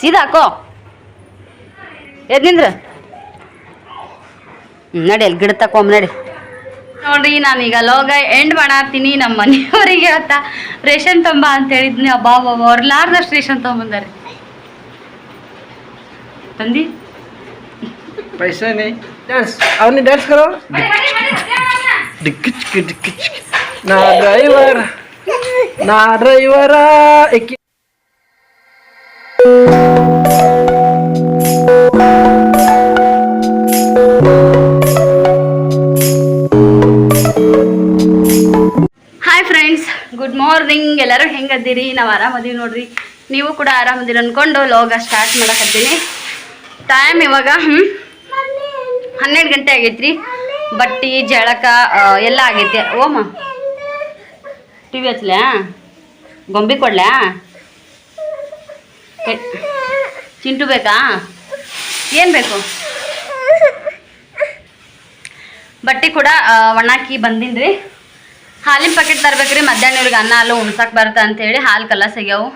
ಸೀದಾ ಹಾಕೋ ಎದ್ ನಿಂದ್ರ ಹ್ಮ್, ನಡಿ ಅಲ್ಲಿ ಗಿಡ ತಕೊಂಬ ನಡಿ ನೋಡ್ರಿ ನಾನೀಗ ಲೋಗ ಎಂಡ್ ಮಾಡಾತೀನಿ ನಮ್ಮ ಮನೆಯವರಿಗೆ ಅವತ್ತ ರೇಷನ್ ತಂಬ ಅಂತ ಹೇಳಿದ್ನಿ ಅಬ್ಬಾ ಬಾಬಾ ಅವ್ರಲಾರ್ದಷ್ಟು ರೇಷನ್ ತೊಗೊಂಬಂದಾರೆ ತಂದಿ पैसे नहीं डांस ಅವನಿ डांस करो डिक्किच डिक्किच ना ड्राइवर ना ड्राइवर एक ಹಾಯ್ ಫ್ರೆಂಡ್ಸ್ ಗುಡ್ ಮಾರ್ನಿಂಗ್ ಎಲ್ಲರೂ ಹೆಂಗದ್ದೀರಿ? ನಾವು ಆರಾಮದೀವಿ ನೋಡ್ರಿ. ನೀವು ಕೂಡ ಆರಾಮದಿರಿ ಅನ್ಕೊಂಡು ಲೋಗ ಸ್ಟಾರ್ಟ್ ಮಾಡಕತ್ತೀನಿ. ಟೈಮ್ ಇವಾಗ ಹ್ಞೂ ಹನ್ನೆರಡು ಗಂಟೆ ಆಗೈತ್ರಿ. ಬಟ್ಟಿ, ಜಳಕ ಎಲ್ಲ ಆಗೈತೆ. ಓಮ ಟಿ ವಿ ಹಚ್ಲ್ಯಾ ಗೊಂಬೆ ಕೊಡ್ಲ್ಯಾ ಚಿಂಟು ಬೇಕಾ ಏನು ಬೇಕು? ಬಟ್ಟೆ ಕೂಡ ಒಣಾಕಿ ಬಂದಿನ್ರಿ. ಹಾಲಿನ ಪ್ಯಾಕೆಟ್ ತರ್ಬೇಕ್ರಿ, ಮಧ್ಯಾಹ್ನ ಇವ್ರಿಗೆ ಅನ್ನ ಹಾಲು ಉಣ್ಸಕ್ಕೆ ಬರುತ್ತೆ ಅಂತೇಳಿ ಹಾಲು ಕಲ್ಲ ಸಿಗ್ಯಾವು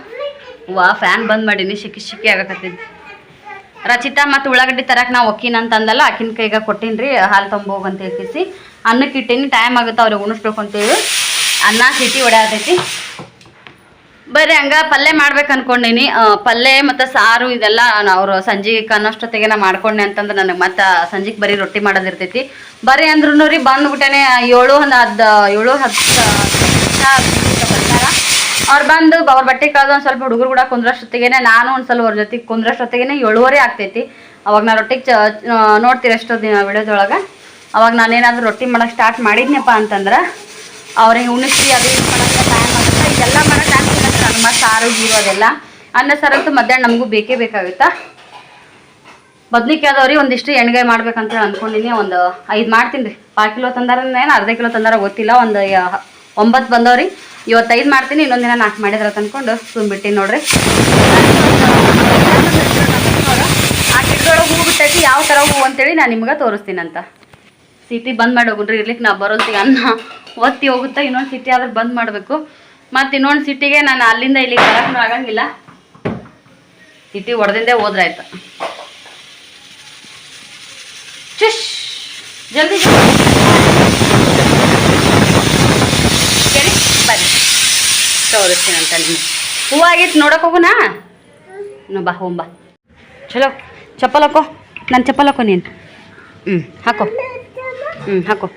ವಾ ಫ್ಯಾನ್ ಬಂದ್ ಮಾಡೀನಿ ಶಿಕ್ಕಿ ಶಿಕ್ಕಿ ಆಗಕತ್ತಿದ್ದು ರಚಿತಾ ಮತ್ತು ಉಳ್ಳಾಗಡ್ಡಿ ತರಕ್ ನಾವು ಒಕ್ಕಿನ ಅಂತ ಅಂದಲ್ಲ ಅಕ್ಕಿನ ಕೈಗ ಕೊಟ್ಟಿನ್ರಿ, ಹಾಲು ಅಂತ ಹೇಳ್ತೀವಿ ಅನ್ನಕ್ಕೆ ಇಟ್ಟಿನಿ ಟೈಮ್ ಆಗುತ್ತೆ ಅವ್ರಿಗೆ ಉಣಿಸ್ಬೇಕು ಅಂತೇಳಿ. ಅನ್ನ ಸಿಟಿ ಹೊಡ್ಯಾತೈತಿ. ಬರೀ ಹಂಗ ಪಲ್ಯ ಮಾಡ್ಬೇಕು ಅನ್ಕೊಂಡಿನಿ. ಪಲ್ಯ ಮತ್ತು ಸಾರು ಇದೆಲ್ಲ ಅವರು ಸಂಜೆಗೆ ಕನ್ನಷ್ಟೊತ್ತಿಗೆ ನಾ ಮಾಡ್ಕೊಂಡೆ ಅಂತಂದ್ರೆ ನನಗೆ ಮತ್ತೆ ಸಂಜೆಗೆ ಬರೀ ರೊಟ್ಟಿ ಮಾಡೋದಿರ್ತೈತಿ ಬರ್ರಿ ಅಂದ್ರೂ ರೀ ಬಂದ್ಬಿಟ್ಟೇನೆ ಏಳು ಒಂದು ಹದ್ದು ಏಳು ಹತ್ತು ಅವ್ರು ಬಂದು ಅವ್ರ ಬಟ್ಟೆ ಕಳೆದು ಒಂದು ಸ್ವಲ್ಪ ಹುಡುಗರು ಕೂಡ ಕುಂದ್ರಷ್ಟೊತ್ತಿಗೆ ನಾನು ಒಂದು ಸ್ವಲ್ಪ ಅವ್ರ ಜೊತೆಗೆ ಕುಂದ್ರಷ್ಟೊತ್ತಿಗೆ ಏಳುವರೆ ಆಗ್ತೈತಿ. ಅವಾಗ ನಾ ರೊಟ್ಟಿಗೆ ಚ ನೋಡ್ತೀರಿ ಎಷ್ಟೋ ದಿನ ವಿಡಿಯೋದೊಳಗೆ. ಅವಾಗ ನಾನೇನಾದರೂ ರೊಟ್ಟಿ ಮಾಡೋಕೆ ಸ್ಟಾರ್ಟ್ ಮಾಡಿದ್ನಪ್ಪ ಅಂತಂದ್ರೆ ಅವ್ರಿಗೆ ಉಣಿಸಿ ಅದು ಇದು ಮಾಡಕ್ಕೆ ಟೈಮ್ ಆಗುತ್ತೆ ಇದೆಲ್ಲ ಮಾಡೋ ಟೈಮ್ ಮತ್ತೆ ಸಾರು, ಗೀರು ಅದೆಲ್ಲ. ಅನ್ನ ಸಾರಂತೂ ಮಧ್ಯಾಹ್ನ ನಮಗೂ ಬೇಕೇ ಬೇಕಾಗುತ್ತಾ? ಬದ್ನಿಕಾಯಿ ಒಂದಿಷ್ಟು ಎಣ್ಗಾಯಿ ಮಾಡ್ಬೇಕಂತ ಹೇಳಿ ಅಂದ್ಕೊಂಡಿನಿ ಒಂದು ಐದು ಮಾಡ್ತೀನಿ ರೀ. ಪಾವು ಕಿಲೋ ತಂದಾರ ಏನು ಅರ್ಧ ಕಿಲೋ ತಂದಾರ ಗೊತ್ತಿಲ್ಲ, ಒಂದು ಒಂಬತ್ತು ಬಂದವ್ರಿ ಇವತ್ತು ಐದು ಮಾಡ್ತೀನಿ ಇನ್ನೊಂದಿನ ದಿನ ನಾಲ್ಕು ಮಾಡಿದ್ರೆ ತಂದ್ಕೊಂಡು ತುಂಬಿಟ್ಟಿನಿ ನೋಡ್ರಿ. ಆ ಗಿಡದೊಳಗೆ ಹೂ ಬಿಟ್ಟೈತಿ, ಯಾವ ಥರ ಹೂ ಅಂತೇಳಿ ನಾನು ನಿಮ್ಗೆ ತೋರಿಸ್ತೀನಂತ. ಸಿಟಿ ಬಂದ್ ಮಾಡಿ ಹೋಗ್ರಿ ಇರ್ಲಿಕ್ಕೆ ನಾ ಬರೋಲ್ತಿಗೆ ಅನ್ನ ಒತ್ತಿ ಹೋಗುತ್ತಾ, ಇನ್ನೊಂದು ಸಿಟಿ ಆದ್ರೆ ಬಂದ್ ಮಾಡಬೇಕು. ಮತ್ತು ಇನ್ನೊಂದು ಸಿಟಿಗೆ ನಾನು ಅಲ್ಲಿಂದ ಇಲ್ಲಿಗೆ ಬರೋಕ್ಕೂ ಆಗಂಗಿಲ್ಲ. ಸಿಟಿ ಹೊಡೆದಿಂದೆ ಹೋದ್ರಾಯ್ತು ಚುಶ್ ಜಲ್ದಿ ಕೇಳಿ, ಬರ್ರಿ. ಅಂತ ನಿಮ್ಗೆ. ಹೂವು ಆಗಿತ್ತು ನೋಡಕ್ಕೆ ಹೋಗುನಾ? ನೋ ಬಾ ಹೋಂಬ ಚಲೋ, ಚಪ್ಪಲ್ ಹಾಕೋ. ನನ್ನ ಚಪ್ಪಲ್ ಹಾಕೋ ನೀನು. ಹ್ಞೂ ಹಾಕೋ. ಹ್ಞೂ ಹಾಕೋ.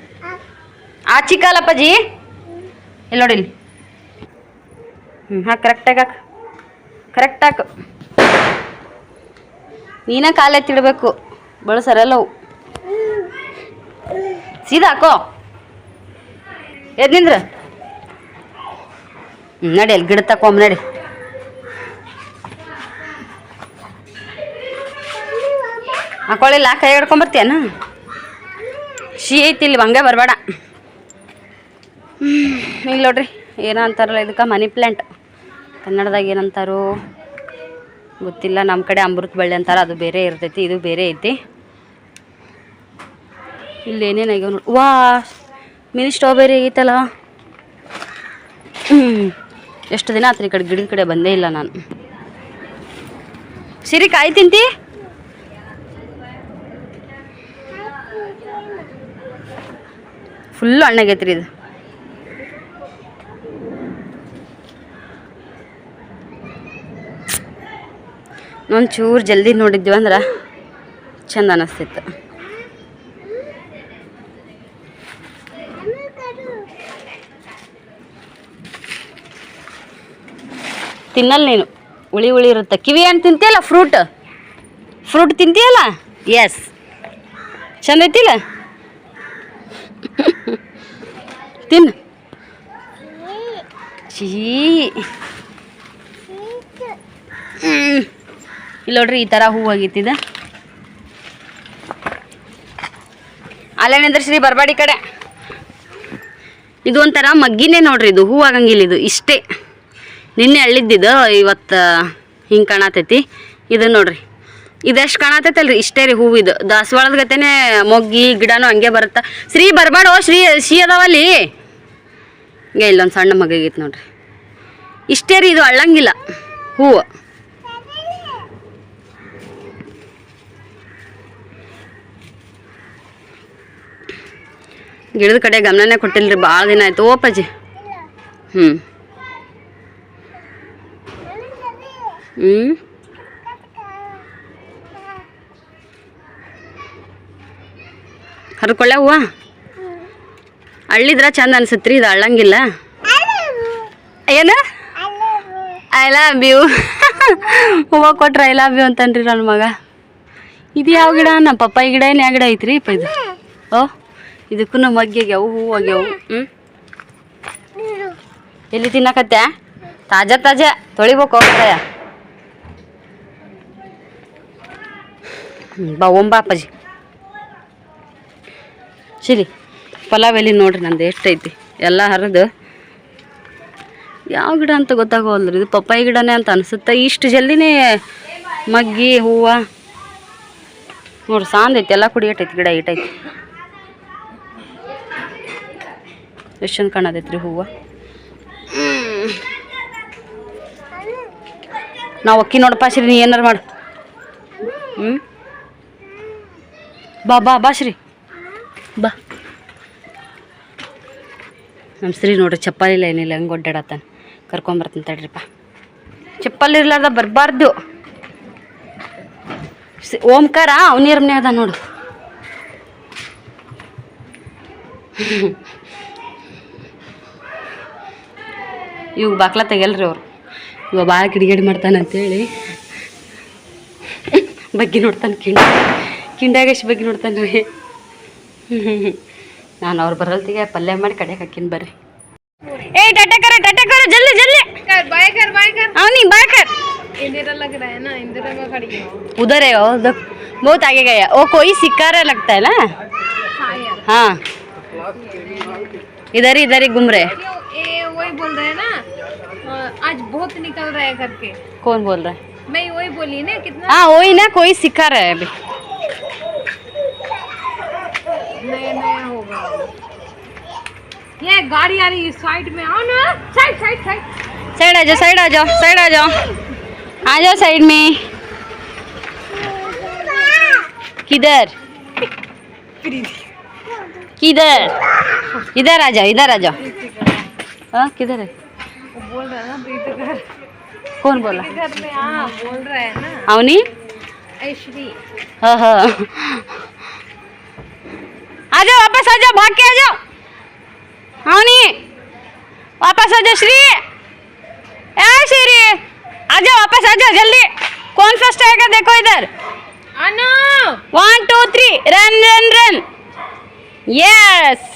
ಆ ಚಿಕ್ಕಲ್ಲಪ್ಪಾಜಿ ಇಲ್ಲಿ ನೋಡಿ ಹ್ಞೂ ಹಾಂ ಕರೆಕ್ಟಾಗಿ ಕರೆಕ್ಟ್ ಹಾಕು. ನೀನ ಕಾಲೇ ತಿಳಬೇಕು. ಬಳಸರಲ್ಲವು ಸೀದಾ ಹಾಕೋ. ಎದ್ ನಿಂದ್ರ? ಹ್ಞೂ ನಡಿ ಅಲ್ಲಿ ಗಿಡ ತಕೊಂಬ ನಡಿ. ಹಾಕೊಳ್ಳಿಲ್ಲ ಕೈ ಹಿಡ್ಕೊಂಬರ್ತೀಯನ ಶೀ ಐತಿ, ಇಲ್ಲಿ ಹಂಗೆ ಬರಬೇಡ. ಈಗ ನೋಡ್ರಿ, ಏನೋ ಅಂತಾರಲ್ಲ, ಇದಕ್ಕೆ ಮನಿ ಪ್ಲ್ಯಾಂಟ್ ಕನ್ನಡದಾಗ ಏನಂತಾರೋ ಗೊತ್ತಿಲ್ಲ. ನಮ್ಮ ಕಡೆ ಅಮೃತ ಬಳ್ಳಿ ಅಂತಾರೆ, ಅದು ಬೇರೆ ಇರ್ತೈತಿ, ಇದು ಬೇರೆ ಐತಿ. ಇಲ್ಲಿ ಏನೇನು ಆಗ್ಯಾವ ನೋಡಿ. ವಾ, ಮಿನಿ ಸ್ಟ್ರಾಬೆರಿ ಆಗೈತಲ್ಲ. ಎಷ್ಟು ದಿನ ಆತ್ರಿ ಈ ಕಡೆ ಗಿಡದ ಕಡೆ ಬಂದೇ ಇಲ್ಲ ನಾನು. ಸಿರಿ ಕಾಯಿ ತಿಂತಿ? ಫುಲ್ ಹಣ್ಣಾಗೈತ್ರಿ ಇದು. ಒಂಚೂರು ಜಲ್ದಿ ನೋಡಿದ್ವಿ ಅಂದ್ರೆ ಚಂದ ಅನ್ನಿಸ್ತಿತ್ತು ತಿನ್ನಲ್ಲ ನೀನು? ಉಳಿ ಉಳಿ ಇರುತ್ತೆ. ಕಿವಿ ಏನು ತಿಂತೀಯಲ್ಲ ಫ್ರೂಟ್? ಫ್ರೂಟ್ ತಿಂತೀಯಲ್ಲ? ಎಸ್ ಚಂದ ಐತಿಲ್ಲ? ತಿನ್ನು ಚೀ. ಇಲ್ಲಿ ನೋಡ್ರಿ ಈ ಥರ ಹೂವು ಆಗೈತಿದ ಅಲ್ಲೇನಂದ್ರೆ ಶ್ರೀ ಬರಬೇಡಿ ಕಡೆ. ಇದು ಒಂಥರ ಮಗ್ಗಿನೇ ನೋಡ್ರಿ ಇದು, ಹೂ ಆಗಂಗಿಲ್ಲ ಇದು, ಇಷ್ಟೇ. ನಿನ್ನೆ ಅಳ್ಳಿದ್ದಿದ್ದು ಇವತ್ತು ಹಿಂಗೆ ಕಾಣತೈತಿ. ಇದು ನೋಡ್ರಿ. ಇದೆಷ್ಟು ಕಾಣತೈತಲ್ರಿ, ಇಷ್ಟೇ ರೀ ಹೂವು ಇದು. ದಾಸವಾಳದ ಗತೆನೆ ಮೊಗ್ಗಿ, ಗಿಡನೂ ಹಂಗೆ ಬರುತ್ತೆ. ಶ್ರೀ ಬರಬೇಡೋ ಶ್ರೀ ಶ್ರೀ ಅದಾವಲ್ಲಿ? ಇಲ್ಲೊಂದು ಸಣ್ಣ ಮಗೈತಿ ನೋಡ್ರಿ. ಇಷ್ಟೇ ರೀ ಇದು ಅಳ್ಳಂಗಿಲ್ಲ, ಹೂವು. ಗಿಡದ ಕಡೆ ಕೊಟ್ಟಿಲ್ಲ ರೀ ಭಾಳ ದಿನ ಆಯ್ತು. ಓ ಹ್ಮ್. ಹ್ಞೂ ಹ್ಞೂ ಹರ್ಕೊಳ್ಳೆ ಹೂವ? ಅಳ್ಳಿದ್ರ ಚಂದ ಅನ್ಸತ್ರಿ, ಇದು ಅಳ್ಳಂಗಿಲ್ಲ ಏನು? ಐ ಲವ್ ಯು ಹೂವು ಕೊಟ್ರೆ ಐ ಲವ್ ಯು ಅಂತನ್ರಿ ನನ್ನ ಮಗ. ಇದು ಯಾವ ಗಿಡ? ನಮ್ಮ ಪಪ್ಪಾಯಿ ಗಿಡ ಏನು ಯಾವ ಗಿಡ ಐತ್ರಿ ಇಪ್ಪ ಇದು ಓ? ಇದಕ್ಕೂ ಮಗ್ಗಿ ಮಗ್ಗೆಗ್ಯಾವು ಹೂವು ಆಗ್ಯಾವು. ಹ್ಞೂ ಎಲ್ಲಿ ತಿನ್ನಕತ್ತೆ? ತಾಜಾ ತಾಜಾ. ತೊಳಿಬೇಕು ಹೋಗ್ತಾಯ ಬಾ ಒಂಬಾ ಅಪ್ಪಾಜಿ ಸಿರಿ ಪಲಾವ್ ಎಲ್ಲಿ ನೋಡ್ರಿ ನಂದು ಎಷ್ಟೈತಿ? ಎಲ್ಲ ಹರಿದು. ಯಾವ ಗಿಡ ಅಂತ ಗೊತ್ತಾಗೋಲ್ರಿ ಇದು ಪಪ್ಪಾಯಿ ಗಿಡನೇ ಅಂತ ಅನಿಸುತ್ತೆ? ಇಷ್ಟು ಜಲ್ದಿನೇ ಮಗ್ಗಿ ಹೂವು. ನೋಡ್ರಿ ಸಾಂದೈತಿ ಎಲ್ಲ ಕುಡಿ ಐತಿ ಗಿಡ ಇಟ್ಟೈತಿ ಎಷ್ಟು ಚಂದ ಕಾಣತೈತ್ರಿ ಹೂವು. ನಾವು ಅಕ್ಕಿ ನೋಡಪ್ಪ, ಶ್ರೀ, ನೀ ಏನಾರು ಮಾಡು. ಬಾ ಬಾ ಬಾ, ಶ್ರೀ. ಬಾ. ನಮ್ಮ ಸ್ತ್ರೀ ನೋಡ್ರಿ ಚಪ್ಪಲಿಲ್ಲ ಏನಿಲ್ಲ ಹಂಗೆ ಒಡ್ಡಾಡತ್ತಾನೆ ಕರ್ಕೊಂಬರ್ತೀನಿ ತಡ್ರಿಪ್ಪ. ಚಪ್ಪಲ್ ಇರ್ಲಾರ್ದ ಬರಬಾರ್ದು. ಓಂಕಾರ ಅವನೀರ್ ಮನೆ ಅದ ನೋಡು. ಇವಾಗ ಬಾಕ್ಲ ತೆಗಿಯಲ್ರಿ ಅವ್ರು ಇವ ಭಾಳ ಕಿಡಿಗೇಡಿ ಮಾಡ್ತಾನೆ ಅಂತೇಳಿ ಬಗ್ಗೆ ನೋಡ್ತಾನೆ ಕಿಂಡ ಕಿಂಡಾಗ ಎಷ್ಟು ಬಗ್ಗೆ ನೋಡ್ತಾನೆ ರೀ ನಾನು ಅವ್ರು ಬರಲ್ತಿಗೆ ಪಲ್ಯ ಮಾಡಿ ಕಡೆಗೆ ಹಾಕಿನ ಬರ್ರಿ ए टाटा करो टाटा करो जल्दी जल्दी कर बाय कर बाय कर हाँ नहीं बाय कर इंदिरा लग रहा है ना इंदिरा में खड़ी हो उधर है वो देख बहुत आगे गया वो कोई सिक्का रहा लगता है ना हाँ यार हाँ इधर ही इधर ही घूम रहे रहा है करके कौन बोल रहा है? मैं वही बोली ना कितना? हाँ वही ना कोई सिखा रहा है अभी। नया नया होगा। ये गाड़ी आ रही है साइड में आओ ना। Side side side. साइड आ जाओ साइड आ जाओ साइड आ जाओ। आ जाओ साइड में। किधर? किधर? इधर आ जाओ इधर आ जाओ। हाँ किधर है? वो बोल रहा है ना कौन बोला? घर में हाँ बोल रहा है ना। अवनी? हाँ हाँ। आ जाओ वापस आ जाओ भाग के आ जाओ। अवनी वापस आ जाओ श्री। ए श्री आ जाओ वापस आ जाओ जल्दी। कौन फ़र्स्ट आएगा देखो इधर। One two three run run run yes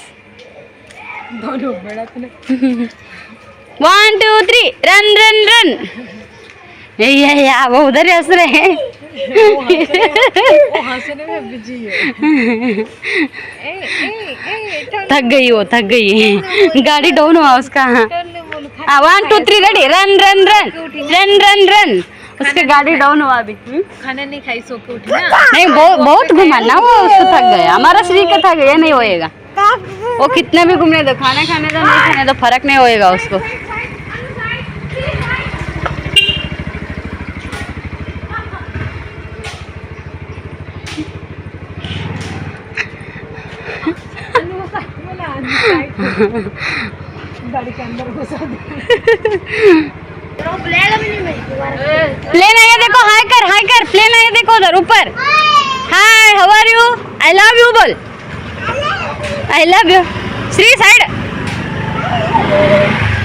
दोनों बड़ा तूने one two three run run run या वो उधर हंस रहे हैं। है। थक गई वो थक गई। गाड़ी डाउन हुआ उसका। One two three ready run run run run run run उसके गाड़ी डाउन हुआ अभी हम्म? खाना नहीं खाई सो के उठी ना। नहीं बहुत बहुत घुमा ना वो उसको थक गया। हमारा शरीर का थक गया नहीं होएगा। वो कितने भी घूमने दो खाना खाने दो नहीं खाने दो फ़र्क नहीं होएगा उसको। गाड़ी के अंदर घुसा दे। प्लेन आया देखो हाय कर हाय कर प्लेन आया देखो उधर ऊपर hi how are you I love you बोल I love you Shri side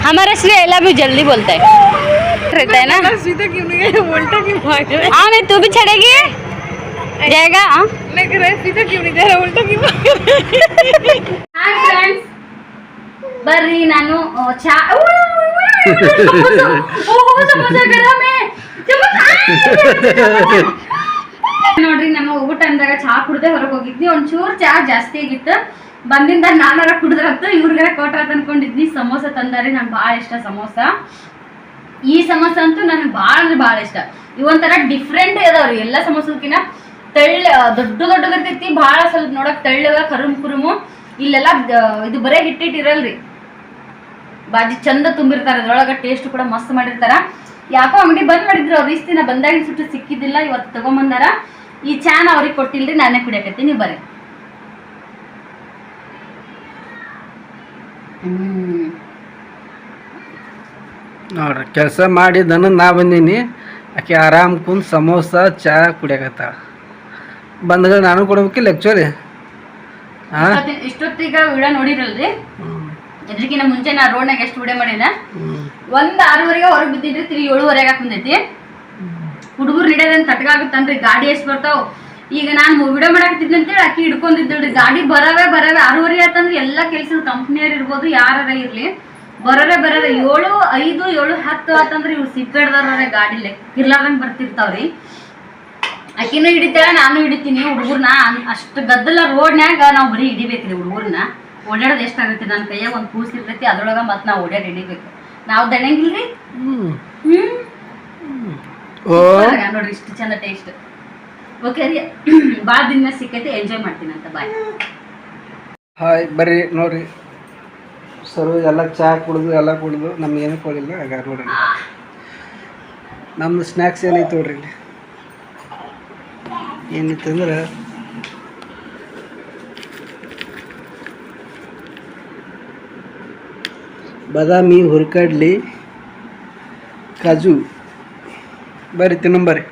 हमारा श्री आई लव यू जल्दी बोलता है रहता है ना सीधा क्यों नहीं गए उल्टा क्यों भाग रहे हाँ नहीं तू भी चढ़ेगी जाएगा हाँ मैं कह रहा सीधा क्यों नहीं जा रहा उल्टा क्यों भाग रहे ಹಾಯ್ ಫ್ರೆಂಡ್ಸ್ ಬರ್ರಿ ನಾನು ಆ, ಚಾ ನೋಡ್ರಿ ನಮ್ಮ ಹೋಗೋ ಟೈಮ್ದಾಗ ಚಾ ಕುಡ್ದೆ ಹೊರಗೆ ಹೋಗಿದ್ನಿ. ಒಂಚೂರು ಚಾ ಜಾಸ್ತಿ ಆಗಿತ್ತು. ಬಂದಿಂದ ನಾನಾರ ಕುಡಿದ್ರಂತ ಇವ್ರಿಗೆ ಕೊಟ್ರ ಅನ್ಕೊಂಡಿದ್ನಿ. ಸಮೋಸ ತಂದಾರಿ, ನಂಗೆ ಭಾಳ ಇಷ್ಟ ಸಮೋಸ. ಈ ಸಮೋಸ ಅಂತೂ ನನಗೆ ಭಾಳ ಅಂದ್ರೆ ಭಾಳ ಇಷ್ಟ. ಇವೊಂಥರ ಡಿಫ್ರೆಂಟ್ ಇದಾವ್ರಿ. ಎಲ್ಲ ಸಮೋಸಕ್ಕಿಂತ ತೆಳ್ಳ ದೊಡ್ಡ ದೊಡ್ಡದಿರ್ತೈತಿ. ಭಾಳ ಸ್ವಲ್ಪ ನೋಡಕ್ ತೆಳ್ಳಗ ಕರುಮ್ ಕುರುಮು. ಇಲ್ಲೆಲ್ಲ ಇದು ಬರೇ ಹಿಟ್ಟಿಟ್ಟು ಇರಲ್ರಿ ಬಾಜಿ ಚಂದ ತುಂಬಿರ್ತಾರೆ ಅದ್ರೊಳಗೆ ಟೇಸ್ಟ್ ಕೂಡ ಮಸ್ತ್ ಮಾಡಿರ್ತಾರ. ಯಾಕೋ ಅಂಗಡಿ ಬಂದ್ ಮಾಡಿದ್ರು ಅವ್ರು ಇಷ್ಟ ದಿನ ಬಂದಾಗ ಸುಟ್ಟು ಸಿಕ್ಕಿದ್ದಿಲ್ಲ ಇವತ್ತು ತಗೊಂಬಂದಾರ. ಈ ಚಾನ ಅವ್ರಿಗೆ ಕೊಟ್ಟಿಲ್ರಿ ನಾನೇ ಕುಡಿಯಕತ್ತೀನಿ ಬರ್ರಿ. ನೋಡ್ರಿ ಕೆಲಸ ಮಾಡಿ ದನ ನಾ ಬಂದೀನಿ. ಆಕೆ ಆರಾಮ್ ಕುಂದ್ ಸಮೋಸ ಚಾ ಕುಡಿಯಕತ್ತ ಬಂದ್ಗಳು ನಾನು ಕೊಡ್ಬೇಕಿಲ್ಲ ಆ್ಯಕ್ಚುಲಿ ಇಷ್ಟೊತ್ತಿ- ಇಷ್ಟೊತ್ತಿಗ ವಿಡಿಯೋ ನೋಡಿರಲ್ರಿ? ಇದ್ರಕಿನ್ನ ಮುಂಚೆ ನಾ ರೋಡ್ನಾಗ ಎಷ್ಟು ವಿಡಿಯೋ ಮಾಡಿದ ಒಂದ್ ಆರೂವರೆಗೆ ಹೊರಗೆ ಬಿದ್ದಿದ್ರಿ ತಿರುಗಿ ಏಳುವರೆಗೆ ಬಂದೈತಿ ಹುಡುಗರು ತಟ್ಗಾಗುತ್ತನ್ರಿ ಗಾಡಿ ಎಷ್ಟು ಬರ್ತಾವ? ಈಗ ನಾನು ವಿಡಿಯೋ ಮಾಡಾಕತ್ತಿದ್ದೆ ಅಂತೇಳಿ ಅಕ್ಕಿ ಹಿಡ್ಕೊಂಡಿದ್ದಳ್ರಿ. ಗಾಡಿ ಬರವೇ ಬರವೇ ಆರೂವರೆ ಆತಂದ್ರೆ ಎಲ್ಲ ಕೆಲ್ಸದ ಕಂಪ್ನಿಯವ್ರು ಇರ್ಬೋದು ಯಾರ ಇರ್ಲಿ ಬರೋರೆ ಬರೋರೆ ಏಳು ಐದು ಏಳು ಹತ್ತು ಆತಂದ್ರೆ ಇವ್ರು ಸಿಕ್ಕಡ್ದವ್ರೆ ಗಾಡಿ ಲೆಕ್ಕಿರ್ಲಾರ್ದಂಗ್ ಬರ್ತಿರ್ತಾವ್ರಿ. ಅಕ್ಕಿನೂ ಹಿಡಿತಾಳೆ ನಾನು ಹಿಡಿತೀನಿ ಹುಡುಗರ್ನ ಅಷ್ಟು ಗದ್ದಲ ರೋಡ್ನ್ಯಾಗ ನಾವು ಬರೀ ಹಿಡಿಬೇಕ್ರಿ ಹುಡುಗರ್ನ. ಓಡಾಡೋದು ಎಷ್ಟಾಗುತ್ತೆ? ನನ್ನ ಕೈಯಾಗ ಒಂದು ಕೂಸ್ ಇರ್ತೈತಿ ಅದ್ರೊಳಗೆ ಮತ್ತೆ ನಾವು ಓಡಾಡಿ ಹಿಡಿಬೇಕು ನಾವು ದಣಂಗಿಲ್ರಿ ನೋಡ್ರಿ ಇಷ್ಟು ಚಂದ ಟೇಸ್ಟ್ ಓಕೆ ರೀ. ಭಾಳ ದಿನ ಸಿಕ್ಕೈತಿ ಎಂಜಾಯ್ ಮಾಡ್ತೀನಿ ಅಂತ ಬಾಯ್. ಹಾಯ್ ಬರ್ರಿ ನೋಡ್ರಿ. ಸರ್ ಎಲ್ಲ ಚಹಾ ಕುಡಿದು ಎಲ್ಲ ಕುಡಿದು ನಮ್ಗೆ ಏನು ಕೊಡಿಲ್ಲ ಹಾಗಾದ್ರೆ ನೋಡ್ರಿ. ನಮ್ದು ಸ್ನ್ಯಾಕ್ಸ್ ಏನೈತೆ ನೋಡ್ರಿ ಇಲ್ಲಿ? ಏನಿತ್ತು ಬಾದಾಮಿ ಹುರ್ಕಡ್ಲಿ ಕಾಜು ಬರ್ರಿ ತಿನ್ನಂ ಬರ್ರಿ.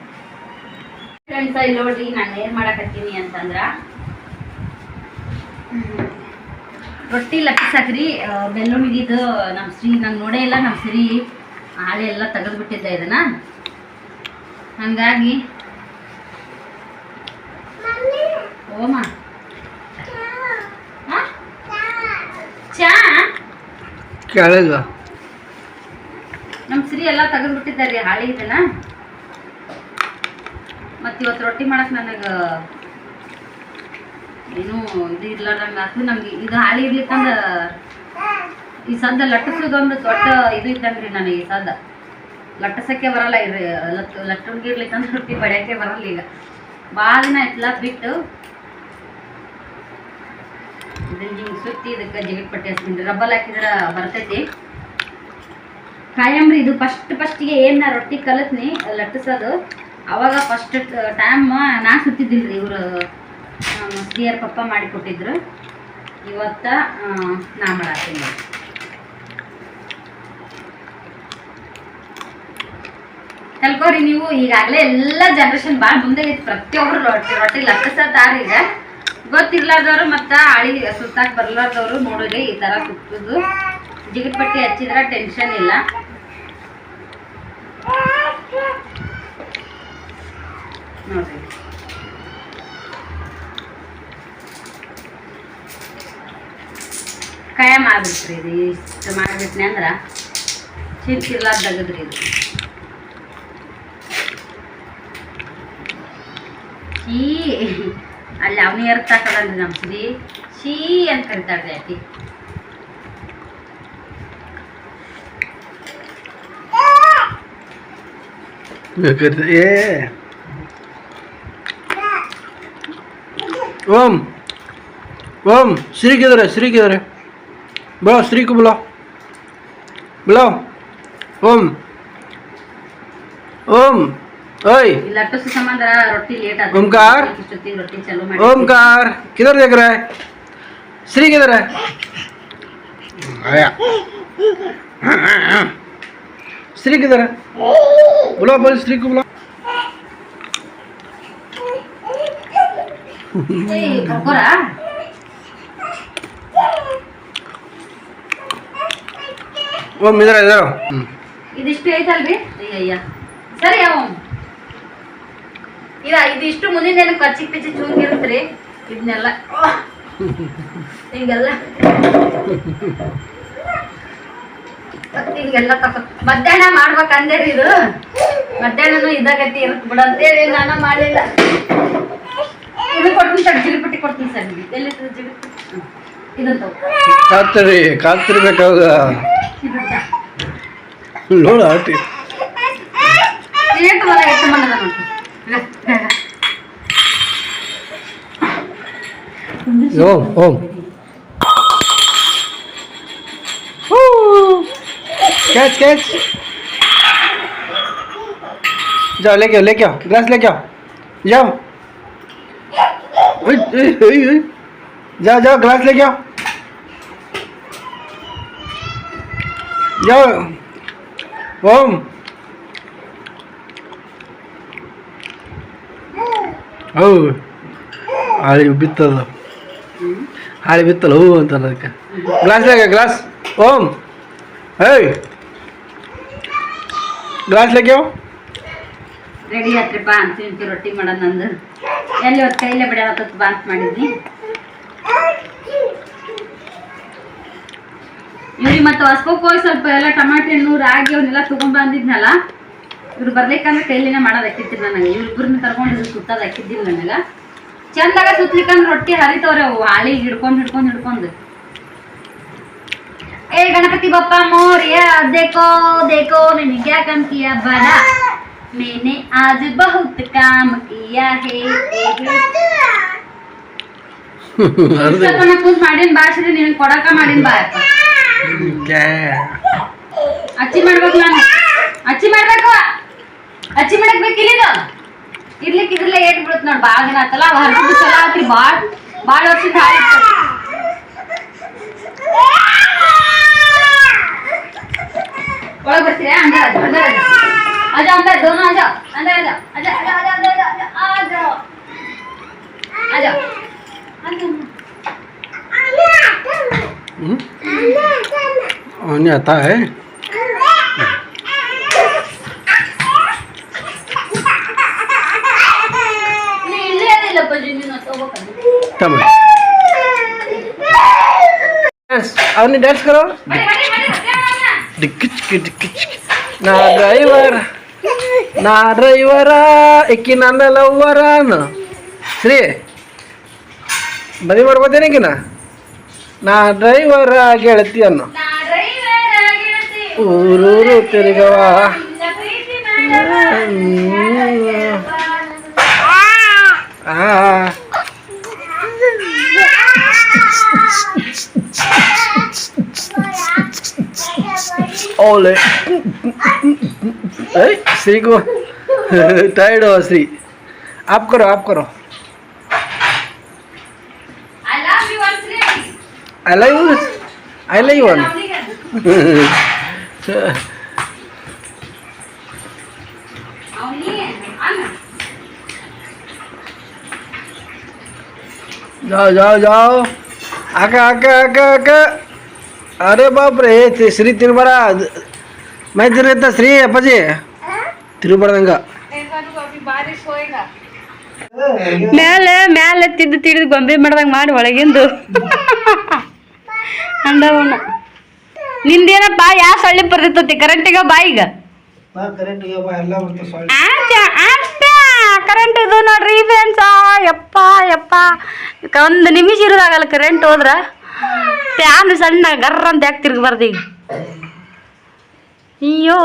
ಫ್ರೆಂಡ್ಸ್ ಇಲ್ಲಿ ನೋಡ್ರಿ ನಾನು ಏನು ಮಾಡಕತ್ತೀನಿ ಅಂತಂದ್ರ ರೊಟ್ಟಿ ಲಟ್ಟಿಸಾಕ್ರಿ ಬೆಳ್ಳುಳ್ಳಿದು ನಮ್ಮ ಶ್ರೀ ನಂಗೆ ನೋಡೇ ಇಲ್ಲ ನಮ್ಮ ಸಿರಿ ಹಾಳೆ ಎಲ್ಲ ತೆಗೆದು ಬಿಟ್ಟಿದ್ದೆ ಇದನ್ನ. ಹಂಗಾಗಿ ಓಮ ಆ? ಚಾ ಕೆಳಗ ನಮ್ಮ ಸಿರಿ ಎಲ್ಲ ತೆಗೆದು ಬಿಟ್ಟಿದ್ದಾರೆ ಹಾಳಿ ಇದನ್ನ. ಮತ್ತು ಇವತ್ತು ರೊಟ್ಟಿ ಮಾಡಕ್ ನನಗೆ ಏನು ಇದು ಇರ್ಲಾರ್ದಂಗ ಆತು ನಮ್ಗೆ ಇದು ಹಾಳಿ ಇರ್ಲಿಕ್ಕಂದ ಈ ಸದ್ದ ಲಟ್ಟಿಸೋದೊಂದು ದೊಡ್ಡ ಇದು ಇದ್ದಂಗ್ರಿ ನನಗೆ ಈ ಸದ್ದ. ಲಟ್ಟಸಕ್ಕೆ ಬರಲ್ಲ ಇದು ಲಟ್ ಲಟ್ಟಂಗಿರ್ಲಿಕ್ಕಂದ್ರೆ ರೊಟ್ಟಿ ಬಡಿಯಕ್ಕೆ ಬರಲ್ಲ ಈಗ. ಭಾಳ ದಿನ ಆಯ್ತಲ್ಲ ಬಿಟ್ಟು. ಹಿಂಗೆ ಸುತ್ತಿ ಇದಕ್ಕೆ ಜಿಗಿಟ್ ಪಟ್ಟಿ ಹಚ್ಕೊಂಡು ರಬ್ಬಲ್ ಹಾಕಿದ್ರೆ ಬರ್ತೈತಿ. ಕಾಯಂಬ್ರಿ ಇದು ಫಸ್ಟ್ ಫಸ್ಟಿಗೆ ಏನು ನಾ ರೊಟ್ಟಿ ಕಲತ್ನಿ ಲಟ್ಟಿಸೋದು. ಅವಾಗ ಫಸ್ಟ್ ಟೈಮ್ ನಾ ಸುತ್ತಿದ್ದಿಲ್ರಿ ಇವರು ಸಿಯರ್ ಪಪ್ಪ ಮಾಡಿ ಕೊಟ್ಟಿದ್ರು. ಇವತ್ತ ನಾ ಮಾಡತ್ತೀನಿ. ಕಲ್ಕೋರಿ ನೀವು, ಈಗಾಗಲೇ ಎಲ್ಲ ಜನ್ರೇಷನ್ ಭಾಳ ಮುಂದೆ ಐತಿ ಪ್ರತಿಯೊಬ್ಬರು ರೊಟ್ಟಿ ರೊಟ್ಟಿ ಲಟ್ಟಿಸತ್ತಾರ ಈಗ. ಗೊತ್ತಿರ್ಲಾರ್ದವ್ರು ಮತ್ತ ಆಳಿ ಸುತ್ತಾಕ್ ಬರ್ಲಾರ್ದವ್ರು ನೋಡಿದ್ರಿ ಈ ತರ ಸುತ್ತದು. ಜಿಗಿಟ್ ಪಟ್ಟಿ ಹಚ್ಚಿದ್ರೆ ಟೆನ್ಷನ್ ಇಲ್ಲ. ನೋಡ್ರಿ. ಕಾಯ ಮಾಡ್ಬಿಟ್ರಿ ಇದು, ಇಷ್ಟು ಮಾಡಿಬಿಟ್ನೆ ಅಂದ್ರೆ ಚಿಂತಿರ್ಲಾರ್ದಾಗದ್ರಿ ಇದು. ಶೀ ಅಲ್ಲಿ ಅವನು ಎರ್ತಾಕಲ್ಲ ನಮ್ಮ ಸುರಿ ಶೀ ಅಂತ ಕರಿತಾಳೆ ಅತಿ ಏ ಓಂ ಓಂ ಶ್ರೀಗಿದ್ದಾರೆ ಶ್ರೀಗಿದ್ದಾರೆ ಬೋ ಶ್ರೀಕು ಬಲ ಬಲ ಓಂ ಓಂ. को बुलाओ बुलाओ ओम ओम ओए ಇಲ್ಲಿ ಲಟ್ಟಿಸೋ ಸಂಬಂಧ ರೊಟ್ಟಿ ಲೇಟ್ ಆದ ಓಂಕಾರ? ಇಷ್ಟೊತ್ತಿಗೆ ರೊಟ್ಟಿ ಚಾಲೂ ಮಾಡಿ ओमकार किधर देख रहा है श्री किधर है आया श्री किधर है बुलाओ बोल श्री को बुलाओ ಏಯ್, ಕರ್ಕೋರ ओम इधर इधर ಇದಿಷ್ಟು ಐತಲ್ರಿ ಅಯ್ಯಯ್ಯ ಸರಿ ಅವ ಇದ ಇದಿಷ್ಟು ಮುಂದಿನ ಏನು ಕಚ್ಚಿ ಪಿಚ್ಚಿ ಚೂಂಗ್ ಇರುತ್ತ್ರಿ ಇದನ್ನೆಲ್ಲ. ಹಿಂಗೆಲ್ಲ. ಹಿಂಗೆಲ್ಲ ತಕೊ ಮಧ್ಯಾಹ್ನ ಮಾಡ್ಬೇಕಂದೇರಿ ಇದು? ಮಧ್ಯಾಹ್ನನೂ ಇದಾಗತ್ತಿ ಇರುತ್ತೆ ಬಿಡ. ಅಂತೇಳಿ ನಾನು ಮಾಡಲಿಲ್ಲ ಇದು ಕೊಡ್ತೀನಿ ಸರ್ ಜಿಲಿಪಟ್ಟಿ ಕೊಡ್ತೀನಿ ಸರ್ ನಿಮಗೆ. ಎಲ್ಲಿ ಜಿಲಿಪಟ್ಟಿ? ಕಾತ್ರಿ ಕಾತಿರ್ಬೇಕಾಗ ನೋಡಿ ಆಟಿ ಎಷ್ಟು ಮನೆ ಎಷ್ಟು ಮನದ ನೋಡಿ ओम ओम। कैच कैच जाओ, लेके लेके आओ ग्लास लेके आओ। जाओ। जाओ जाओ ग्लास लेके आओ। जाओ। ओम। ओ अरे था। ಹಾಳಿ ಬಿತ್ತಲ್ಲ, ಹೂ ಅಂತ ಅದಕ್ಕೆ. ಗ್ಲಾಸ್ನಾಗ ಗ್ಲಾಸ್ ಓಂ. ಹೇ ಗ್ಲಾಸ್ ಲೆಗ್ಯಾವ ರೆಡಿ ಆತ್ರಿ, ಬಾ ಅಂತ ರೊಟ್ಟಿ ಮಾಡೋಣ ನಂದು ಎಲ್ಲಿ ಅವ್ರ ಕೈಲೇ ಬಿಡ ಬಾ ಅಂತ ಮಾಡಿದ್ನಿ ಇವ್ರಿಗೆ ಮತ್ತೆ ಹೊಸ್ಕೋಕ್ ಹೋಗಿ ಸ್ವಲ್ಪ ಎಲ್ಲ ಟಮಾಟೆ ಹಣ್ಣು, ರಾಗಿ ಅವನ್ನೆಲ್ಲ ತಗೊಂಡ್ ಬಂದಿದ್ನಲ್ಲ ಇವ್ರು ಬರ್ಲಿಕ್ಕಂದ್ರೆ ಕೈಲಿನೇ ಮಾಡೋದು ಹಾಕಿರ್ತೀನಿ ನನಗೆ. ಇವ್ರಿಬ್ರನ್ನ ಕರ್ಕೊಂಡು ಸುತ್ತೋದು ಹಾಕಿದ್ದಿಲ್ಲ ನನಗೆ. ಚಂದಾಗ ಸುತ್ಲಿಕ್ಕಂದ್ ರೊಟ್ಟಿ ಹರಿತವ್ರೆ ಅವು ಹಾಲಿಗೆ ಹಿಡ್ಕೊಂಡು ಹಿಡ್ಕೊಂಡು ಹಿಡ್ಕೊಂಡು. ಏ ಗಣಪತಿ ಬಪ್ಪ ಮೋರ್ಯ ದೇಕೋ ದೇಕೋ ನಿನಗೆ ಯಾಕಂತೀಯ ಬರ? मैंने आज बहुत काम किया है ಕೂಸ್ ಮಾಡಿನ ಭಾಷೆ ನಿನ್ ಕೊಡಕ ಮಾಡಿನ ಬಾ. ಅಚ್ಚಿ ಮಾಡ್ಬೇಕು ನಾನು. ಅಚ್ಚಿ ಮಾಡ್ಬೇಕು. ನಾನು ಭಾಳ ದಿನ ಆತಲ್ಲ ಹರಿದು ಚಲಾತ್ರಿ ಭಾಳ ಭಾಳ ವರ್ಷದ ಒಳಗೆ ಬರ್ತೀರಾ ಅಂದ್ರೆ ಅಂದ್ರೆ ಅದ ಅಂದ್ರೆ ದೋನ ಅದ ಅಂದ್ರೆ ಅದ ಅದ ಅದ ಅದ ಅದ ಅದ ಅದ ಅದ ಅದ ಅದ ಅದ ತಮ್ಮ ಅವನಿ ಡ್ಯಾನ್ಸ್ ಕರೋ? ಡಿಕ್ಕಿಚ್ಕಿ ಡಿಕ್ಕಿಚ್ಕಿ ನಾ ಡ್ರೈವರ ನಾ ಡ್ರೈವರ ಇಕ್ಕಿ ನನ್ನ ಲವ್ವರ ಶ್ರೀ, ಮದುವೆ ಮಾಡ್ಬೋದೇನಕ್ಕಿನ ನಾ ಡ್ರೈವರ ಗೆಳತಿ ಅನ್ನು ಊರೂರು ತಿರುಗವ ಆ. Ole. श्री को टाइड हो श्री आप करो आप करो I love you I love you one जाओ जाओ जाओ ಆಗ ಆಗ ಆಗ ಆಗ ಅರೆ ಬಾಬ್ರೆ ಶ್ರೀ ತಿರುಬರ ಮಾಹಿತಿ ಶ್ರೀ ಅಪ್ಪಾಜಿ. ತಿರುಬಾರ್ದಂಗ ಮೇಲೆ ಮೇಲೆ ತಿದ್ದು ತಿಡಿದು ಗೊಂಬೆ ಮಾಡ್ದಂಗೆ ಮಾಡಿ ಒಳಗಿಂದು. ಅಂಡವಣ್ಣ ನಿಂದೇನಪ್ಪ ಯಾವ ಸೊಳ್ಳೆ ಬರ್ತೈತಿ ಕರೆಂಟಿಗ ಬಾಯಿಗ ಈಗ. ಎಲ್ಲ ಬರ್ತದೆ ಕರೆಂಟ್ ಇದು ನೋಡ್ರಿ ಫ್ರೆಂಡ್ಸ ಯಪ್ಪ ಯಪ್ಪ. ಒಂದು ನಿಮಿಷ ಇರೋದಾಗಲ್ಲ ಕರೆಂಟ್ ಹೋದ್ರ? ಫ್ಯಾನ್ ಸಣ್ಣ ಗರ್ರ ಅಂತ ಯಾಕೆ ತಿರ್ಗಬಾರ್ದು ಈಗ ಅಯ್ಯೋ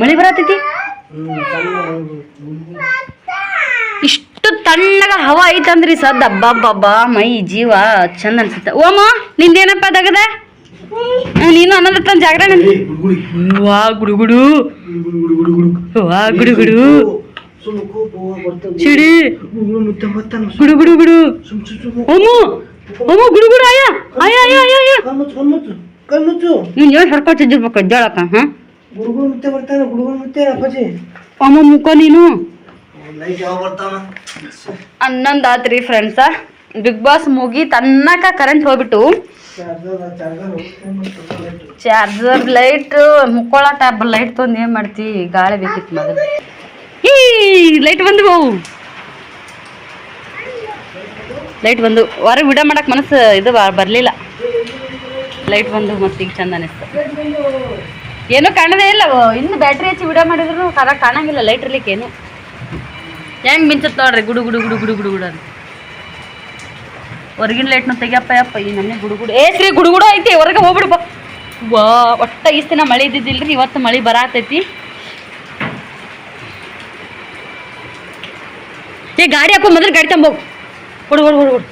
ಮಳೆ ಬರತೈತಿ? ಇಷ್ಟು ತಣ್ಣಗ ಹವಾ ಐತಂದ್ರಿ ಸದ್ ಅಬ್ಬಬ್ಬಬ್ಬ ಮೈ ಜೀವ ಚಂದ ಅನ್ಸುತ್ತೆ. ಓಮ ನಿಂದೇನಪ್ಪ ತಗದ? ನೀನು ಅನ್ನೋದತ್ತ ಜಾಗರಣ ವಾ ಗುಡುಗುಡು ವಾ ಗುಡುಗುಡು ಚಿಡಿ ಕೋಪ ಬರ್ತದೆ. ಸಿಡಿ ಬಿಡು ಬಿಡು ಬಿಡು. ಸುಮ್ ಆಯ ಆಯ ಆಯ ಆಯ ಆಯ. ಕಣ್ಣುಚ್ಚು ಕಣ್ಣುಚ್ಚು ಕಣ್ಣುಚ್ಚು. ನೀನು ಏನು ಹರ್ಕೊತ ಬರ್ತಾನೆ ಅಮ್ಮ ಮುಖ ನೀನು? ಹನ್ನೊಂದಾತ್ರಿ ಫ್ರೆಂಡ್ಸ ಬಿಗ್ ಬಾಸ್ ಮುಗಿ ತನ್ನಕ ಕರೆಂಟ್ ಹೋಗ್ಬಿಟ್ಟು. ಚಾರ್ಜರ್ ಲೈಟ್ ಮುಕ್ಕೊಳ ಟೈಪ್ ಲೈಟ್ ತಂದು ಏನು ಮಾಡ್ತಿ? ಗಾಳಿ ಬೇಕಿತ್ತು ಈ ಲೈಟ್ ಬಂದು ಲೈಟ್ ಬಂದು. ಹೊರಗೆ ವಿಡಿಯೋ ಮಾಡಕ್ಕೆ ಮನಸ್ಸು ಇದು ಬರಲಿಲ್ಲ. ಲೈಟ್ ಬಂದು ಮತ್ತೆ ಈಗ ಚಂದ ಅನಿಸ್ತು. ಏನೂ ಕಾಣದೇ ಇಲ್ಲ. ಅವು. ಇನ್ನು ಬ್ಯಾಟ್ರಿ ಹಚ್ಚಿ ವಿಡಿಯೋ ಮಾಡಿದ್ರು ಕರ ಕಾಣಂಗಿಲ್ಲ ಲೈಟ್ ಇರ್ಲಿಕ್ಕೆ ಏನು. ಹೆಂಗ್ ಮಿಂಚತ್ ನೋಡ್ರಿ, ಗುಡು ಗುಡು ಗುಡು ಗುಡು ಗುಡು ಗುಡು ಅಂತ. ಹೊರಗಿನ ಲೈಟ್ನ ತೆಗಿಯಪ್ಪ, ಯಪ್ಪ, ಈ ನನ್ನೆ ಗುಡುಗುಡು ಗುಡು. ಏ, ಶ್ರೀ ಗುಡುಗುಡು ಗುಡು ಐತಿ, ಹೊರಗೆ ಹೋಗ್ಬಿಡು, ಬಾ. ವಾ, ಒಟ್ಟ ಇಷ್ಟು ದಿನ ಮಳೆ ಇದ್ದಿದ್ದಿಲ್ರಿ, ಇವತ್ತು ಮಳೆ ಬರಾತೈತಿ. ಏ, ಗಾಡಿ ಹಾಕೋ ಮೊದಲು ಗಾಡಿ ತಂಬೋಗು ಹೊಡು ಹೊಡು ಹೊಡು ಹೊಡು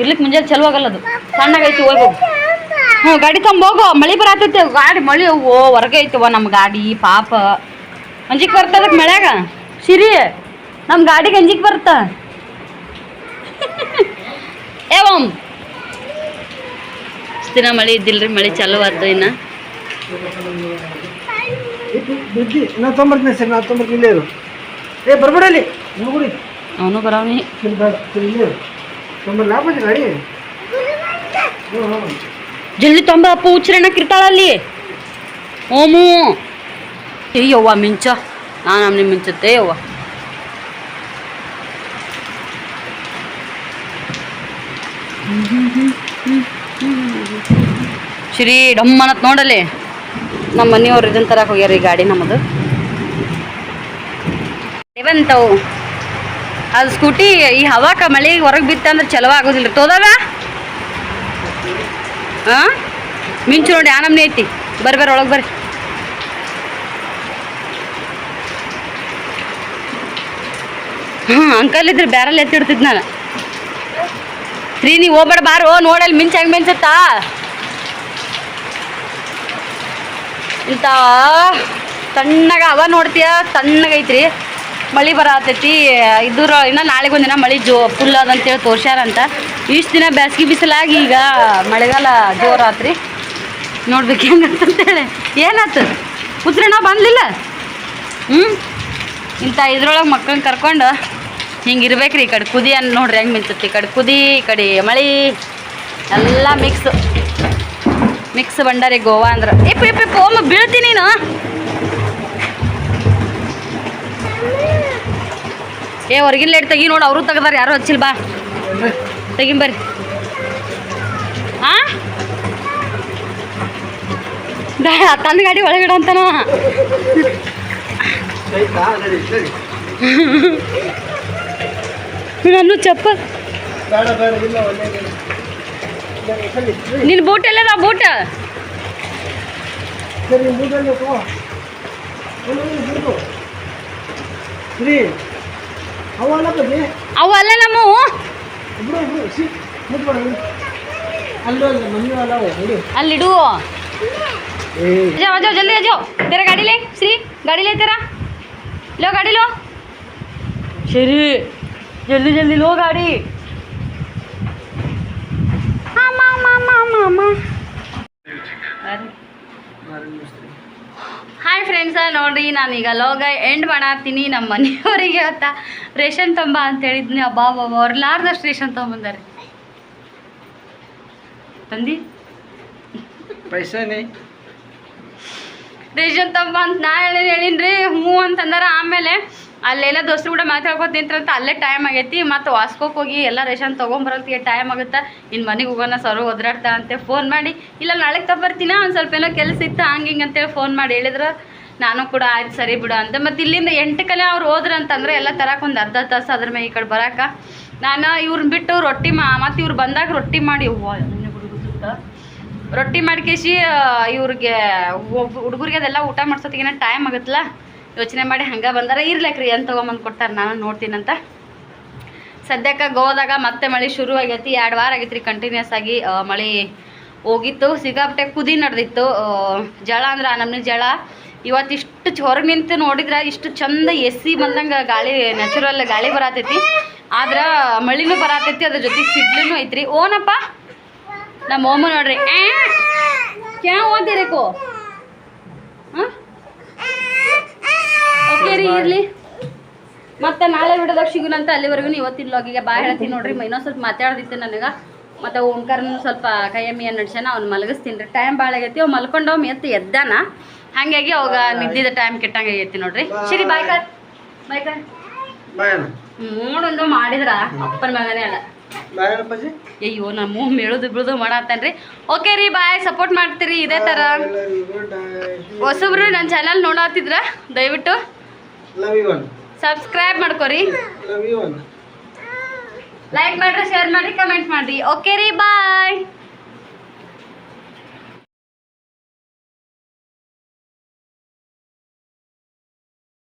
ಇರ್ಲಿಕ್ಕೆ ಮುಂಜಾನೆ ಚಲೋ ಆಗಲ್ಲ ಅದು. ಸಣ್ಣಗೈತಿ ಹೋಗಿ ಹೋಗು. ಹ್ಞೂ ಗಾಡಿ ತಂಬೋಗು ಮಳೆ ಬರತ್ತೈತೆ ಗಾಡಿ ಮಳೆ, ಓ, ಹೊರಗೆ ಐತವ ನಮ್ಮ ಗಾಡಿ, ಪಾಪ. ಅಂಜಿಕ್ ಬರ್ತದಕ್ಕೆ ಮಳ್ಯಾಗ? ಸಿರಿ. ನಮ್ಮ ಗಾಡಿಗೆ ಅಂಜಿಕ್ ಬರುತ್ತ? ಏ, ಓಂ. ಇಷ್ಟ್ ದಿನ ಮಳೆ ಇದ್ದಿಲ್ರಿ, ಮಳೆ ಚಲೋ ಆಯ್ತು ಇನ್ನು. ನಾ ತೊಂಬರ್ತೀನಿ ಸರ್, ನಾ ಏ, ಬರ್ಬೇಡ ಇಲ್ಲಿ ನೋಡ್ಬಿಡಿ ಅವನು ಬರವನಿ. ಜಲ್ದಿ ತೊಂಬ ಅಪ್ಪ ಉಚ್ಚರಣ ಕಿರ್ತಾಳಲ್ಲಿ ಓಮು. ಅಯ್ಯವ್ವ ಯವ್ವ ಮಿಂಚ. ನಾನು ನಮ್ನಿ ಮಿಂಚುತ್ತೆ ಯವ್ವ. ಶ್ರೀ ಡಮ್ಮನತ್ ನೋಡಲಿ. ನಮ್ಮ ಮನೆಯವ್ರು ಇದನ್ನ ತರಕ್ಕೆ ಹೋಗ್ಯಾರ ಈ ಗಾಡಿ ನಮ್ಮದು ಬಂತವು ಅದು ಸ್ಕೂಟಿ ಈ ಹವಾಕ ಮಳೆ ಹೊರಗೆ ಬಿತ್ತ ಅಂದ್ರೆ ಚಲೋ ಆಗೋದಿಲ್ಲ. ತೋದವ ಹಾಂ ಮಿಂಚು ನೋಡಿ ಆ ನಮ್ನಿ ಐತಿ. ಬರ್ರಿ ಬರ್ರಿ, ಒಳಗೆ ಬರ್ರಿ. ಹ್ಞೂ ಅಂಕಲ್ ಇದ್ರೆ ಬ್ಯಾರಲ್ ಎತ್ತಿಡ್ತಿದ್ ನಾನು. ರೀ ನೀವು ಹೋಗ್ಬೇಡ, ಬಾರೋ ನೋಡಲ್ಲಿ ಮಿಂಚು ಹೆಂಗೆ ಮಿಂಚತ್ತಾ? ಇಂಥ ತಣ್ಣಗ ಅವ ನೋಡ್ತೀಯ? ತಣ್ಣಗೈತ್ರಿ ಮಳೆ ಬರತೈತಿ. ಇದ್ರ ಇನ್ನು ನಾಳೆಗೆ ಒಂದಿನ ಮಳೆ ಜೋ ಫುಲ್ ಅದಂತೇಳಿ ತೋರ್ಸ್ಯಾರಂತ ಇಷ್ಟು ದಿನ ಬ್ಯಾಸ್ಗೆ ಬಿಸಿಲಾಗಿ ಈಗ ಮಳೆಗಾಲ ಜೋರಾತ್ರಿ. ನೋಡ್ಬೇಕು ಹೆಂಗಂತಂತೇಳಿ. ಏನಾತು? ಉದ್ರಣ ಬಂದಲಿಲ್ಲ? ಹ್ಞೂ ಇಂಥ ಇದ್ರೊಳಗೆ ಮಕ್ಕಳನ್ನ ಕರ್ಕೊಂಡು ಹಿಂಗೆ ಇರ್ಬೇಕ್ರಿ ಈ ಕಡೆ ಕುದಿ ಅನ್ ನೋಡ್ರಿ ಹೆಂಗೆ ಮಿಂಚುತ್ತೆ ಈ ಕಡೆ ಕುದಿ, ಈ ಕಡೆ ಮಳೆ. ಎಲ್ಲ ಮಿಕ್ಸ್ ಮಿಕ್ಸ್ ಬಂಡಾರಿ ಗೋವಾ ಅಂದ್ರೆ. ಇಪ್ಪ ಇಪ್ಪ ಇಪ್ಪ ಓಮ ಬೀಳ್ತೀನಿ ನೀನು. ಏ, ಹೊರಗಿನ ಲೈಟ್ ತೆಗಿ ನೋಡಿ, ಅವರು ತೆಗ್ದಾರ, ಯಾರು ಹಚ್ಚಿಲ್ಲ ಬಾ. ತೆಗಿಂಬರ್ರಿ ಹಾಂ ತಂದು ಗಾಡಿ ಒಳಗಡೆ ಅಂತಾನ. ನಾನು ಚಪ್ಪಲ್. ನಿನ್ನ ಬೂಟ್ ಎಲ್ಲದ ಬೂಟ್ ಸರಿ ಬೂಟಲ್ಲಿ ತಗೋ ಸರಿ ಅವ ಅಲ್ಲ ಬದಿ ಅವು ಅಲ್ಲ ನಮ್ಮ ಇಬ್ರು ಇಬ್ರು ಸಿ ಮುಟ್ಬೇಡ ಅಲ್ಲೂ ಅಲ್ಲ ಮಮ್ಮಿ ಅಲ್ಲ ಅವು ನೋಡಿ ಅಲ್ಲಿಡು ಏ जाओ आ जाओ जल्दी आ जाओ तेरा गाड़ी ले श्री गाड़ी ले तेरा लो गाड़ी लो श्री जल्दी जल्दी लो गाड़ी मामा मामा मामा ಹಾಯ್ ಫ್ರೆಂಡ್ಸ ನೋಡ್ರಿ ನಾನೀಗ ಲೋಗ ಎಂಡ್ ಮಾಡಾಡ್ತೀನಿ ನಮ್ಮ ಮನೆಯವರಿಗೆ ಅಂತ ರೇಷನ್ ತಂಬ ಅಂತ ಹೇಳಿದ್ನಿ. ಅಬ್ಬಾ ಬಾಬಾ ಅವ್ರಲಾರ್ದಷ್ಟು ರೇಷನ್ ತೊಗೊಂಬಂದಾರೆ. ತಂದಿ? ರೇಷನ್ ತಂಬ ಅಂತ ನಾ ಹೇಳಿ ಹೇಳಿನ್ರಿ ಹ್ಞೂ ಅಂತಂದಾರ ಆಮೇಲೆ. ಅಲ್ಲೆಲ್ಲ ದೋಸ್ರು ಕೂಡ ಮಾತಾಡ್ಕೊತ ನಿಂತ್ರಂತ ಅಲ್ಲೇ ಟೈಮ್ ಆಗೈತಿ. ಮತ್ತು ವಾಸ್ಕೋಕ್ ಹೋಗಿ ಎಲ್ಲ ರೇಷನ್ ತೊಗೊಂಬರತ್ತಿಗೆ ಟೈಮ್ ಆಗುತ್ತೆ? ಇನ್ನು ಮನೆಗೆ ಹೋಗೋಣ ಸರ್ ಒದ್ರಾಡ್ತಾ ಅಂತ ಫೋನ್ ಮಾಡಿ. ಇಲ್ಲ, ನಾಳೆಗೆ ತಗೊಬರ್ತೀನ? ಒಂದು ಸ್ವಲ್ಪ ಏನೋ ಕೆಲಸ ಇತ್ತು? ಹಂಗೆ ಹಿಂಗೆ ಅಂತೇಳಿ ಫೋನ್ ಮಾಡಿ. ಹೇಳಿದ್ರು, ನಾನು ಕೂಡ ಆಯ್ತು, ಸರಿ ಬಿಡು ಅಂತ ಮತ್ತು ಇಲ್ಲಿಂದ ಎಂಟು ಕಲೆ ಅವ್ರು ಹೋದ್ರ ಅಂತಂದ್ರೆ ಎಲ್ಲ ತರಕ್ಕೆ ಒಂದು ಅರ್ಧ ತಾಸು ಅದ್ರ ಮೇಲೆ ಈ ಕಡೆ ಬರಾಕ. ನಾನು ಇವ್ರನ್ನ ಬಿಟ್ಟು ರೊಟ್ಟಿ ಮಾ, ಮತ್ತು ಇವ್ರು ಬಂದಾಗ ರೊಟ್ಟಿ ಮಾಡಿ ರೊಟ್ಟಿ ಮಾಡ್ಕೇಶಿ ಇವ್ರಿಗೆ ಹುಡುಗರಿಗೆ ಅದೆಲ್ಲ ಊಟ ಮಾಡ್ಸೋತಿಗೆ ಟೈಮ್ ಆಗುತ್ತಲ್ಲ? ಯೋಚನೆ ಮಾಡಿ ಹಂಗೆ ಬಂದಾರ, ಇರ್ಲಕ್ರಿ, ಏನು ತೊಗೊಂಬಂದು ಕೊಡ್ತಾರೆ ನಾನು ನೋಡ್ತೀನಂತ. ಸದ್ಯಕ್ಕೆ ಗೋವಾದಾಗ ಮತ್ತೆ ಮಳೆ ಶುರು ಆಗೈತಿ, ಎರಡು ವಾರ ಆಗೈತ್ರಿ ಕಂಟಿನ್ಯೂಸ್ ಆಗಿ ಮಳೆ ಹೋಗಿತ್ತು. ಸಿಗಾಪಟ್ಟೆ ಕುದಿ ನಡೆದಿತ್ತು. ಜಳ ಅಂದ್ರೆ ಆ ನಮ್ನಿ ಜಳ ಇವತ್ತಿಷ್ಟು ಹೊರಗೆ ನಿಂತು ನೋಡಿದ್ರೆ ಇಷ್ಟು ಚಂದ ಎಸಿ ಬಂದಂಗೆ ಗಾಳಿ ನ್ಯಾಚುರಲ್ ಗಾಳಿ ಬರತೈತಿ. ಆದ್ರೆ ಮಳಿನೂ ಬರತೈತಿ, ಅದ್ರ ಜೊತೆ ಸಿಡ್ಲೂ ಐತ್ರಿ. ಓನಪ್ಪ ನಮ್ಮ ಓಮ ನೋಡ್ರಿ. ಕ್ಯಾ ಓದಿರೇಕೋ? ಹಾಂ? ಓಕೆ ರೀ ಇರ್ಲಿ. ಮತ್ತೆ ನಾಳೆ ವಿಡಿಯೋದಾಗ ಸಿಗುನಂತ ಅಲ್ಲಿವರೆಗೂ ಇವತ್ತಿನ ಲಾಗಿಗೆ ಬಾ ಹೇಳ್ತೀನಿ ನೋಡ್ರಿ. ಇನ್ನೊಂದು ಸ್ವಲ್ಪ ಮಾತಾಡ್ದಿತ್ತು ನನಗೆ. ಮತ್ತು ಓಂಕಾರನ ಸ್ವಲ್ಪ ಕೈಯಮ್ಮಿಯ ನಡ್ಸ್ಯಾನ ಅವ್ನು ಮಲಗಿಸ್ತೀನಿ ರೀ. ಟೈಮ್ ಭಾಳ ಆಗೈತಿ. ಅವ್ ಮಲ್ಕೊಂಡು ಅವ್ ಎತ್ತು ಎದ್ದಾನ. ಹಾಗಾಗಿ ಅವಾಗ ನಿದ್ದಿದ ಟೈಮ್ ಕೆಟ್ಟಂಗೆ ಆಗೈತಿ ನೋಡ್ರಿ. ಸರಿ ಬಾಯ್ ಕರ್ ಬಾಯ್ ಕರ್ ನೋಡೊಂದು ಮಾಡಿದ್ರ? ಅಪ್ಪನ ಮಗನೇ ಅಲ್ಲ. ಅಯ್ಯೋ ನಮ್ಮ ಮೇಳುದು ಬಿಳುದು ಮಾಡತ್ತೇನ್ರಿ ಓಕೆ ರೀ ಬಾಯ್. ಸಪೋರ್ಟ್ ಮಾಡ್ತೀರಿ ಇದೇ ಥರ ಹೊಸಬ್ರು ನನ್ನ ಚಾನಲ್ ನೋಡತ್ತಿದ್ರ ದಯವಿಟ್ಟು. ಲವ್ ಯು ಸಬ್ಸ್ಕ್ರೈಬ್ ಮಾಡ್ಕೊರಿ. ಲವ್ ಯು ಲೈಕ್ ಮಾಡ್ರಿ ಶೇರ್ ಮಾಡ್ರಿ ಕಮೆಂಟ್ ಮಾಡ್ರಿ. ಓಕೆ ರೀ ಬಾಯ್